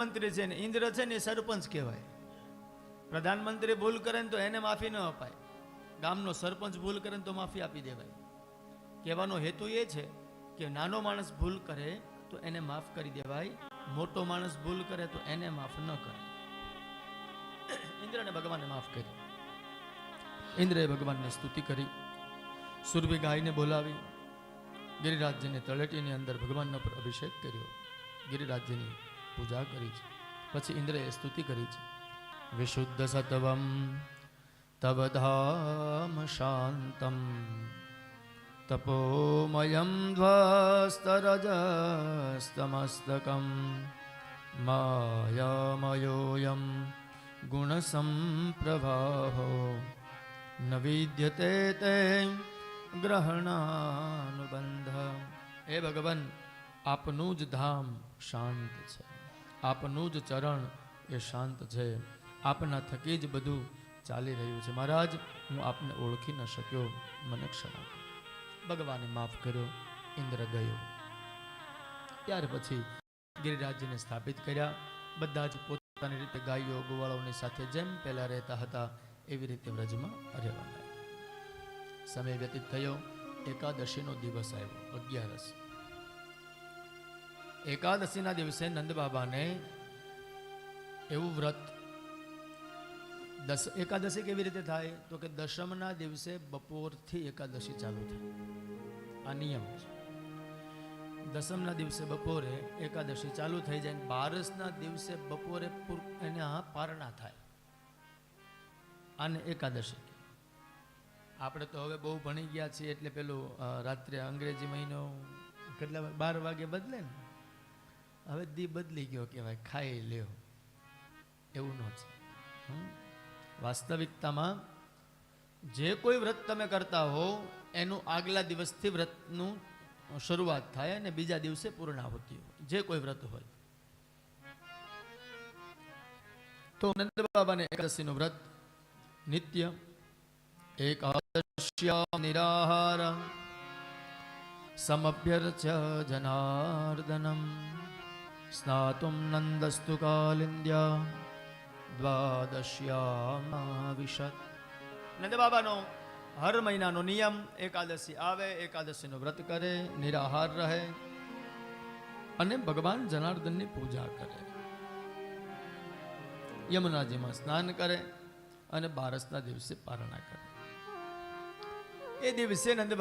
મંત્રી છે ને, ઇન્દ્ર છે ને સરપંચ કહેવાય. પ્રધાનમંત્રી ભૂલ કરે ને તો એને માફી ન અપાય. ગામનો સરપંચ ભૂલ કરે ને તો માફી આપી દેવાય. કહેવાનો હેતુ એ છે કે નાનો માણસ ભૂલ કરે તો એને માફ કરી દેવાય, મોટો માણસ ભૂલ કરે તો એને માફ ન કરે. ઇન્દ્રને ભગવાને માફ કરી ઇન્દ્રએ ભગવાનને સ્તુતિ કરી, સુરભી ગાયને બોલાવી, ગિરિરાજજીને તળેટીની અંદર ભગવાનનો પર અભિષેક કર્યો. ગિરિરાજજીની પૂજા કરી છે. પછી ઇન્દ્રએ સ્તુતિ કરી છે. વિશુદ્ધ સત્વમ, તવ ધામ શાંતમ, તપોમયમ ધ્વસ્તરજસ્તમસ્તકમ, માયામયોયમ ગુણસંપ્રવાહો ન વિદ્યતે તે ગ્રહણાનુબંધ. એ ભગવાન, આપનું જ ધામ શાંત છે. આપનું જ ચરણ એ શાંત છે. આપના થકી જ બધું ચાલી રહ્યું છે. મહારાજ, હું આપને ઓળખી ન શક્યો. મને ક્ષમા ભગવાને માફ કર્યો. ઇન્દ્ર ગયો. ત્યાર પછી ગિરિરાજ્યને સ્થાપિત કર્યા. બધા જ પોતાની રીતે ગાયો ગોવાળાઓની સાથે જેમ પહેલા રહેતા હતા, એવી રીતે વ્રજમાં રહેવા લાગ્યા સમય વ્યતીત થયો. એકાદશીનો દિવસ આવ્યો. અગિયારસ એકાદશીના દિવસે નંદ બાબાને એવું વ્રત દસ એકાદશી કેવી રીતે થાય? તો કે દશમના દિવસે બપોરથી એકાદશી ચાલુ થાય. આ નિયમ છે. દસમના દિવસે બપોરે એકાદશી ચાલુ થઈ જાય બારસના દિવસે બપોરે એને પારણા થાય. આને એકાદશી આપણે તો હવે બહુ ભણી ગયા છીએ એટલે પેલું રાત્રે અંગ્રેજી મહિનો કેટલા બાર વાગે બદલે ને. હવે દી બદલી ગયો કહેવાય, ખાઈ લ્યો. એવું ન છે. વાસ્તવિકતામાં જે કોઈ વ્રત તમે કરતા હો, એનું આગલા દિવસથી વ્રતનું શરૂઆત થાય અને બીજા દિવસે પૂર્ણાહુતિ હોય. જે કોઈ વ્રત હોય. તો નંદ બાબાને એકાદશીનું વ્રત, નિત્ય, એકાદશ્યા નિરાહાર સમભ્યર્ચ્ય જનાર્દનમ. સ્નાતુમ નંદસ્તુ કાલિંદ્યા દ્વાદશ્યામાવિશત નંદ બાબાનો હર મહિનાનો નિયમ એકાદશી આવે એકાદશીનું વ્રત કરે નિરાહાર રહે અને ભગવાન જનાર્દનની પૂજા કરે। યમુનાજીમાં સ્નાન કરે અને બારસના દિવસે પારણા કરે। એ દિવસે નંદ